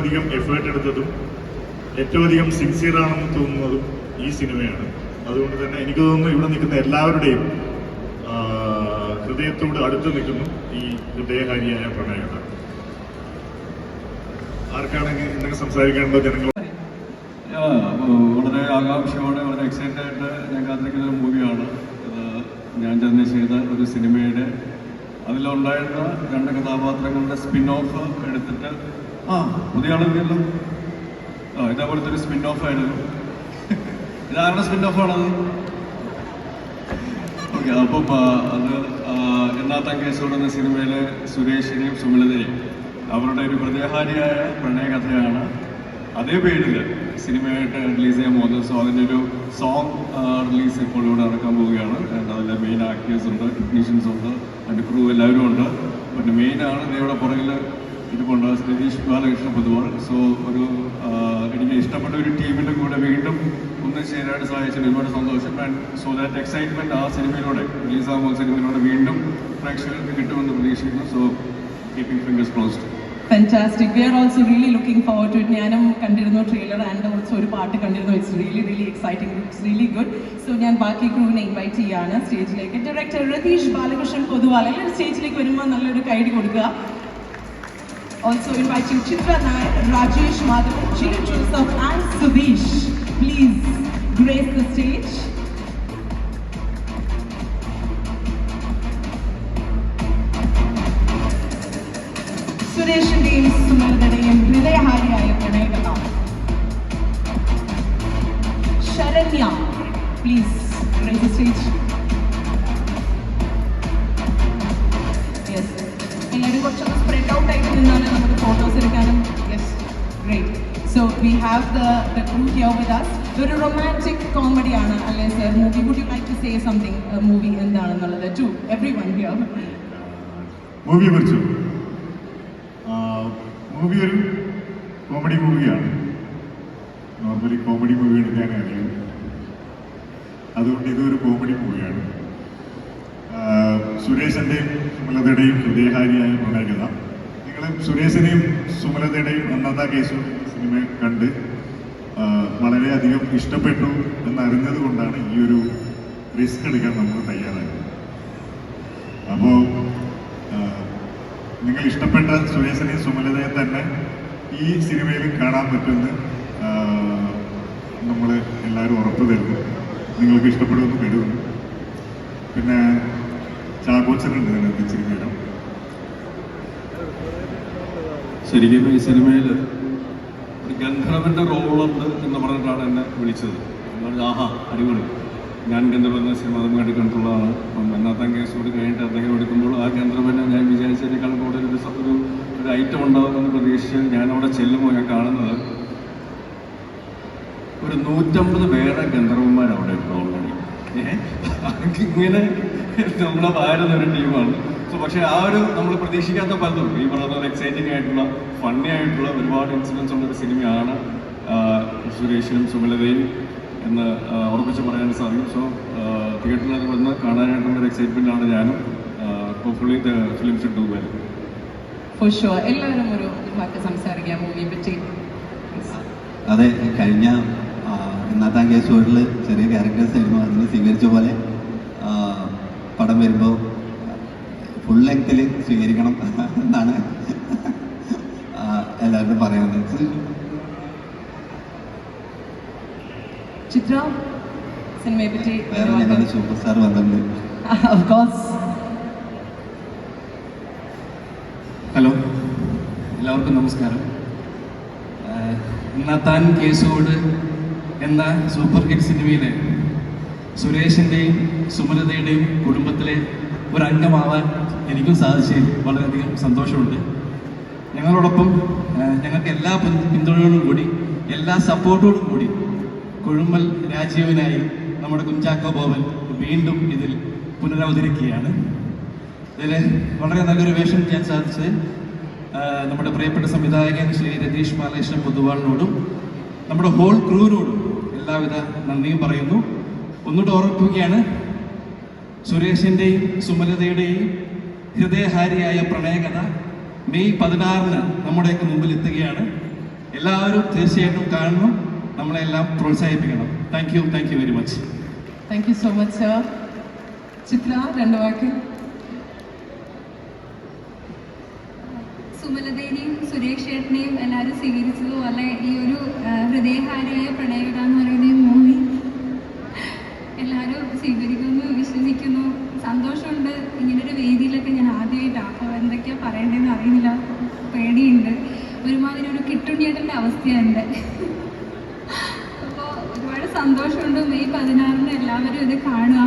അധികം എഫേർട്ട് എടുത്തതും ഏറ്റവും അധികം സിൻസിയർ ആണെന്ന് തോന്നുന്നതും ഈ സിനിമയാണ്. അതുകൊണ്ട് തന്നെ എനിക്ക് തോന്നുന്നു ഇവിടെ നിൽക്കുന്ന എല്ലാവരുടെയും ഹൃദയത്തോട് അടുത്ത് നിൽക്കുന്നു ഈ ഹൃദയഹാരിയായ പ്രണയകഥ. ആർക്കാണെങ്കിൽ എന്തൊക്കെ സംസാരിക്കാനുണ്ടോ ജനങ്ങൾ വളരെ ആകാംക്ഷയോടെ വളരെ എക്സൈറ്റഡ് ആയിട്ട് ഞാൻ കാത്തിരിക്കുന്ന ഒരു മൂവിയാണ് ഞാൻ തന്നെ ചെയ്ത ഒരു സിനിമയുടെ അതിലുണ്ടായിരുന്ന രണ്ട് കഥാപാത്രങ്ങളുടെ സ്പിൻ ഓഫ് എടുത്തിട്ട് ആ പുതിയ ആ ഇതേപോലത്തെ ഒരു സ്പിൻ ഓഫ് ആയിരുന്നു. ഇതാരുടെ സ്പിൻ ഓഫ് ആണത്? ഓക്കെ അപ്പം അത് എന്നാത്ത കേസോട് എന്ന സിനിമയിലെ സുരേഷിനെയും സുമിലതയും അവരുടെ ഒരു ഹൃദയഹാരിയായ പ്രണയകഥയാണ്. അതേ പേരിൽ സിനിമയായിട്ട് റിലീസ് ചെയ്യാൻ പോകുന്നത്. സോ അതിന്റെ ഒരു സോങ് റിലീസ് ഇപ്പോൾ ഇവിടെ നടക്കാൻ പോവുകയാണ്. അതിന്റെ മെയിൻ ആക്ടേഴ്സ് ഉണ്ട് ടെക്നീഷ്യൻസ് ഉണ്ട് അതിന്റെ ക്രൂ എല്ലാവരും ഉണ്ട്. പിന്നെ മെയിനാണ് ആണ് ഇവിടെ പുറകിൽ ഇതുകൊണ്ട് രതീഷ് ബാലകൃഷ്ണ പൊതുവാൾ സോ ഒരു എനിക്ക് ഇഷ്ടപ്പെട്ട ഒരു ടീമിന്റെ കൂടെ വീണ്ടും ഒന്ന് ചേരാനായിട്ട് സഹായിച്ചത് ഒരുപാട് സന്തോഷം. ആൻഡ് സോ ദാറ്റ് എക്സൈറ്റ്മെന്റ് ആ സിനിമയിലൂടെ റിലീസാകുമ്പോൾ സിനിമയിലൂടെ വീണ്ടും പ്രേക്ഷകർക്ക് കിട്ടുമെന്ന് പ്രതീക്ഷിക്കുന്നു. So keeping fingers closed fantastic we are also really looking forward to it ഞാനും കണ്ടിരുന്നു ട്രെയിലർ ആൻഡ് ഓൾസോ ഒരു പാട്ട് കണ്ടിരുന്നു. It's really really exciting it's really good so ഞാൻ ബാക്കി ക്രൂവിനെ ഇൻവൈറ്റ് ചെയ്യാണ്. സ്റ്റേജിലേക്ക് ഡയറക്ടർ രതീഷ് ബാലകൃഷ്ണൻ എല്ലാവരും സ്റ്റേജിലേക്ക് വരുമ്പോൾ നല്ലൊരു കൈഡി കൊടുക്കുക. also inviting Chitra Nair Rajesh Madhavan Jiru Joseph and Sudheesh please grace the stage സുരേഷിന്റെയും സുമലതയുടെയും ഹൃദയഹാരിയായ പ്രണയകഥ Saranya please stage yes എല്ലാവരും കുറച്ചൊന്ന് സ്പ്രെഡ് ഔട്ട് ആയിട്ട് നമുക്ക് ഫോട്ടോസ് എടുക്കാനും yes great so we have the the crew here with us ഒരു romantic കോമഡിയാണ് അല്ലേ sir movie would you like to say something movie എന്താണെന്നുള്ളത് to everyone here മൂവിയെ കുറിച്ച്. മൂവി ഒരു കോമഡി മൂവിയാണ് നോർമലി കോമഡി മൂവി എടുക്കാൻ അറിയൂ അതുകൊണ്ട് ഇതൊരു കോമഡി മൂവിയാണ് സുരേഷിന്റെയും സുമലതയുടെയും ഹൃദയഹാരിയായ പ്രണയകഥ സുരേഷിനെയും സുമലതയുടെയും അന്നത്തെ കേസു സിനിമ കണ്ട് വളരെയധികം ഇഷ്ടപ്പെട്ടു എന്നറിഞ്ഞത് കൊണ്ടാണ് ഈ ഒരു റിസ്ക് എടുക്കാൻ നമ്മൾ തയ്യാറായത്. അപ്പോൾ നിങ്ങൾ ഇഷ്ടപ്പെട്ട സുരേഷിനെയും സുമലതയെ തന്നെ ഈ സിനിമയിൽ കാണാൻ പറ്റുമെന്ന് നമ്മൾ എല്ലാവരും ഉറപ്പ് തരുന്നു. നിങ്ങൾക്ക് ഇഷ്ടപ്പെടുമെന്ന് കരുതുന്നു. പിന്നെ ചാകോച്ചനുണ്ട് ഇതിനകത്ത് ഇച്ചിരി ശരിക്കും ഈ സിനിമയിൽ ഒരു ഗന്ധർവന്റെ റോളുണ്ട് എന്ന് പറഞ്ഞിട്ടാണ് എന്നെ വിളിച്ചത്. ആഹാ അടിപൊളി. ഞാൻ ഗന്ധർവൻ സിനിമ അതും കണ്ടിട്ടുള്ളതാണ്. അപ്പം എന്നാത്താൻ കേസ് കൂടി കഴിഞ്ഞിട്ട് അദ്ദേഹം എടുക്കുമ്പോൾ ആ ഗന്ധർവനെ ഞാൻ വിചാരിച്ചതിനേക്കാൾ കൂടുതൽ ഒരു ഒരു ഒരു ഐറ്റം ഉണ്ടാകുമെന്ന് പ്രതീക്ഷിച്ച് ഞാൻ അവിടെ ചെല്ലുമ്പോൾ ഞാൻ കാണുന്നത് ഒരു നൂറ്റമ്പത് പേരെ ഗന്ധർവന്മാർ അവിടെ ഉണ്ട് ഓൾറെഡി ഇങ്ങനെ നമ്മുടെ വാരുന്ന ഒരു ടീമാണ് സോ പക്ഷേ ആ ഒരു നമ്മൾ പ്രതീക്ഷിക്കാത്ത പലതും. ഈ പറഞ്ഞ പോലെ എക്സൈറ്റിംഗ് ആയിട്ടുള്ള ഫണ്ണി ആയിട്ടുള്ള ഒരുപാട് ഇൻസിഡൻസ് ഉള്ള ഒരു സിനിമയാണ് സുരേഷിനും സുമലതയും എന്ന് ഉറപ്പിച്ച് പറയാൻ സാധിക്കും. സോ തിയേറ്ററിൽ വന്ന് കാണാനായിട്ടുള്ള ഒരു എക്സൈറ്റ്മെന്റ് ആണ് ഞാനും. Hopefully the film should do well for sure എല്ലാവരും ഒരു വാക്ക് സംസാരിക്കാം മൂവിയെ പറ്റി. അതെ കഴിഞ്ഞ ആ, ഇന്നത്തെ വീട്ടിൽ ചെറിയ ക്യാരക്ടേഴ്സ് ആയിരുന്നു അതിന് സ്വീകരിച്ച പോലെ പടം വരുമ്പോൾ ഫുൾ ലെങ്ത്തിൽ സ്വീകരിക്കണം എന്നാണ് എല്ലാവരും പറയുന്നത്. ചിത്ര സിനിമയെ പറ്റി വേറെ ഞങ്ങളുടെ സൂപ്പർ സ്റ്റാർ വന്നിട്ടുണ്ട്. ഓഫ് കോഴ്സ് ഹലോ എല്ലാവർക്കും നമസ്കാരം. ആഹ് നത്താൻ കേസോട് എന്ന സൂപ്പർ ഹിറ്റ് സിനിമയിലെ സുരേഷിന്റെയും സുമലതയുടെയും കുടുംബത്തിലെ ഒരു അംഗമാവാൻ എനിക്കും സാധിച്ചതിൽ വളരെയധികം സന്തോഷമുണ്ട്. ഞങ്ങളോടൊപ്പം ഞങ്ങൾക്ക് എല്ലാ പിന്തുണയോടും കൂടി എല്ലാ സപ്പോർട്ടോടും കൂടി കൊഴുമ്പൽ രാജീവനായി നമ്മുടെ കുഞ്ചാക്കോ ബോബൻ വീണ്ടും ഇതിൽ പുനരവതരിക്കുകയാണ്. ഇതിൽ വളരെ നല്ലൊരു വേഷം ചെയ്യാൻ സാധിച്ചത് നമ്മുടെ പ്രിയപ്പെട്ട സംവിധായകൻ ശ്രീ രതീഷ് ബാലകൃഷ്ണൻ പൊതുവാളിനോടും നമ്മുടെ ഹോൾ ക്രൂവിനോടും എല്ലാവിധ നന്ദിയും പറയുന്നു. ഒന്നുകൂടെ ഓർമ്മിപ്പിക്കുകയാണ്. സുരേഷിന്റെയും സുമലതയുടെയും ഹൃദയഹാരിയായ പ്രണയകഥ മെയ് പതിനാറിന് നമ്മുടെയൊക്കെ മുമ്പിൽ എത്തുകയാണ്. എല്ലാവരും തീർച്ചയായിട്ടും കാണണം. നമ്മളെല്ലാം പ്രോത്സാഹിപ്പിക്കണം. Thank you thank you very much thank you so much sir Chitra രണ്ട് വാക്ക്. സുമലതേനെയും സുരേഷ് ചേട്ടനെയും എല്ലാവരും സ്വീകരിച്ചതുപോലെ ഈ ഒരു ഹൃദയഹാരിയായ പ്രണയകഥ എന്ന് പറയുന്ന ഈ മൂവി എല്ലാവരും സ്വീകരിക്കുന്നു വിശ്വസിക്കുന്നു. സന്തോഷമുണ്ട്. ഇങ്ങനൊരു വേദിയിലൊക്കെ ഞാൻ ആദ്യമായിട്ടാണ് അപ്പോൾ എന്തൊക്കെയാ പറയേണ്ടതെന്ന് അറിയുന്നില്ല. പേടിയുണ്ട്. ഒരുമാതിരി ഒരു കിട്ടുണ്ണിയേട്ടന്റെ എന്റെ അപ്പോൾ ഒരുപാട് സന്തോഷമുണ്ട്. മെയ് പതിനാറിന് എല്ലാവരും ഇത് കാണുക.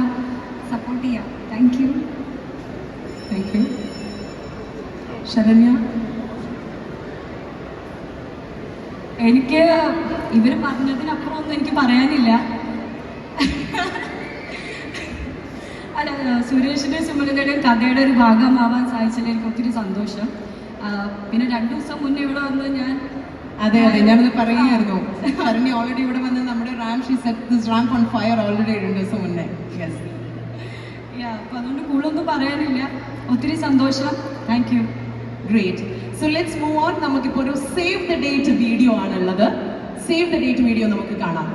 സപ്പോർട്ട് ചെയ്യാം thank you thank you Saranya. എനിക്ക് ഇവർ പറഞ്ഞതിനപ്പുറമൊന്നും എനിക്ക് പറയാനില്ല. സുരേഷിന്റെ സുമനതയുടെ കഥയുടെ ഒരു ഭാഗമാവാൻ സാധിച്ചതിൽ എനിക്ക് ഒത്തിരി സന്തോഷം. പിന്നെ രണ്ടു ദിവസം മുന്നേ ഇവിടെ വന്ന് ഞാൻ അതെ അതെ ഞാനത് പറയുകയായിരുന്നു. അരുണി ഓൾറെഡി ഇവിടെ വന്ന് നമ്മുടെ Ram she set this Ram on fire already രണ്ട് ദിവസം മുന്നേ. യെസ് അപ്പൊ അതുകൊണ്ട് കൂടുതലൊന്നും പറയാനില്ല. ഒത്തിരി സന്തോഷം. Thank you great so let's move on നമുക്കിപ്പോൾ ഒരു സേവ് ദ ഡേറ്റ് വീഡിയോ ആണുള്ളത്. സേവ് ദ ഡേറ്റ് വീഡിയോ നമുക്ക് കാണാം.